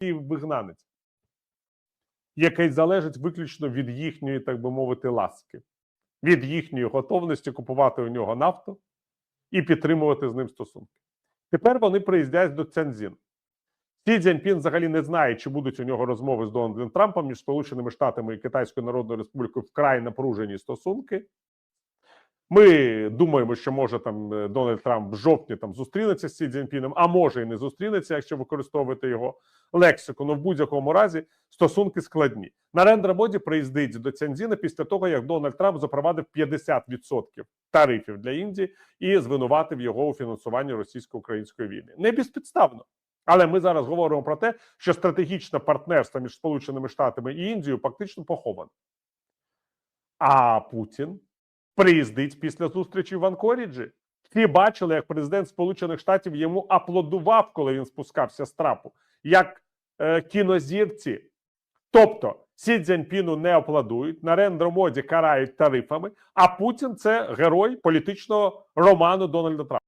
вигнанець, який залежить виключно від їхньої, так би мовити, ласки, від їхньої готовності купувати у нього нафту і підтримувати з ним стосунки. Тепер вони приїздять до Цянзін. Сі Цзіньпін взагалі не знає, чи будуть у нього розмови з Дональдом Трампом між Сполученими Штатами і Китайською Народною Республікою вкрай напружені стосунки. Ми думаємо, що може там е, Дональд Трамп в жовтні там зустрінеться з Сі Цзіньпіном, а може і не зустрінеться, якщо використовувати його лексику. Ну в будь-якому разі стосунки складні. Нарендра Моді приїздить до Цянзіна після того, як Дональд Трамп запровадив 50% тарифів для Індії і звинуватив його у фінансуванні російсько-української війни. Не безпідставно. Але ми зараз говоримо про те, що стратегічне партнерство між Сполученими Штатами і Індією фактично поховане. А Путін приїздить після зустрічі в Анкоріджі. Всі бачили, як президент Сполучених Штатів йому аплодував, коли він спускався з трапу, як е, кінозірці. Тобто Сі Цзяньпіну не аплодують, на рендромоді карають тарифами, а Путін це герой політичного роману Дональда Трампа.